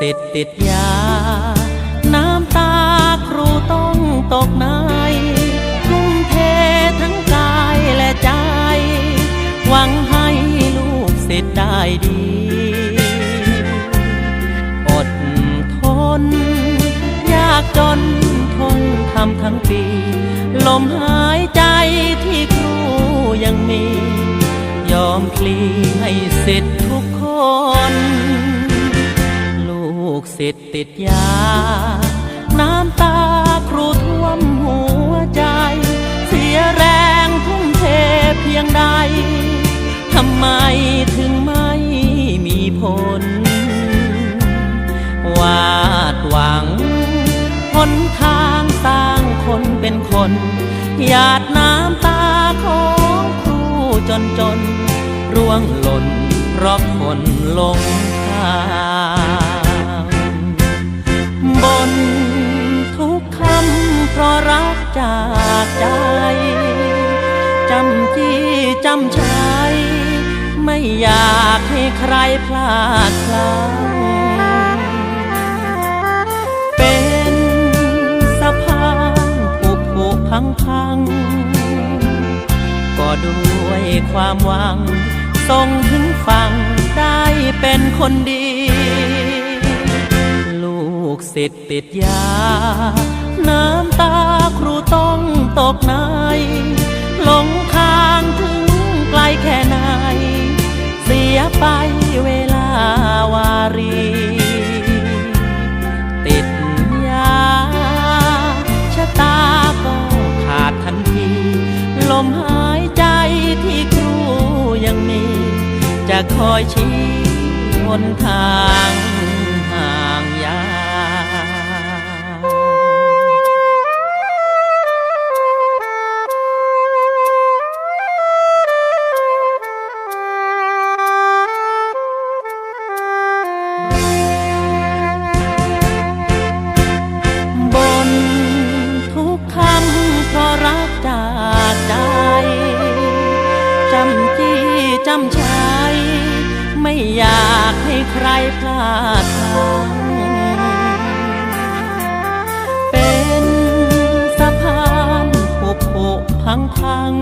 ศิษย์ติดยา น้ำตาครูต้องตกในทุ่มเททั้งกายและใจ หวังให้ลูกศิษย์ได้ดี อดทน ยากจนทนทำทั้งปี ลมหายใจที่ครูยังมี ยอมพลีให้สิทธิ์ทุกคน กศิษย์ติดยา น้ำตาครูท่วมหัวใจ เสียแรงทุ่มเทเพียงใด ทำไมถึงไม่มีผล วาดหวังหนทางสร้างคนเป็นคน หยาดน้ำตาของครูจนจน ร่วงหล่นเพราะคนลงทางำจี้จำชัยไม่อยากให้ใครพลาดพลั้งเป็นสะพานผุผุพังพังก็ด้วยความหวังส่งถึงฝั่งได้เป็นคนดี ลูกศิษย์ติดยา น้ำตาครูต้องตกในหลง ไปเวลาวารี ติดยาชะตาก็ขาดทันที ลมหายใจที่ครูยังมี จะคอยชี้หนทางากให้ใครพลาดทางเป็นสะพานผุผุพังพัง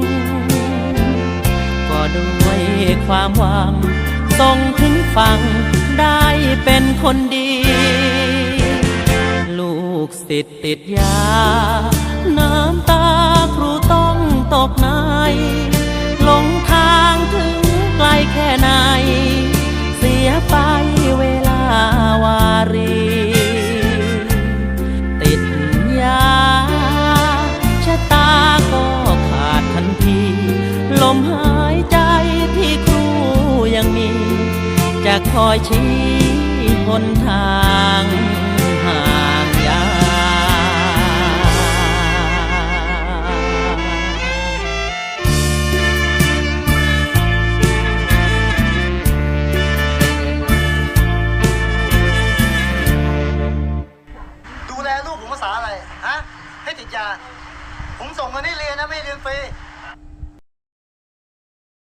ก็ด้วยความหวังส่งถึงฝั่งได้เป็นคนดี ลูกศิษย์ติดยา น้ำตา มหายใจที่ครูยังมี จะคอยชี้หนทางห่างยาดูแลลูกผมภาษาอะไร ฮะ ให้ติดยา ผมส่งเงินให้เรียนนะ ไม่เรียนฟรี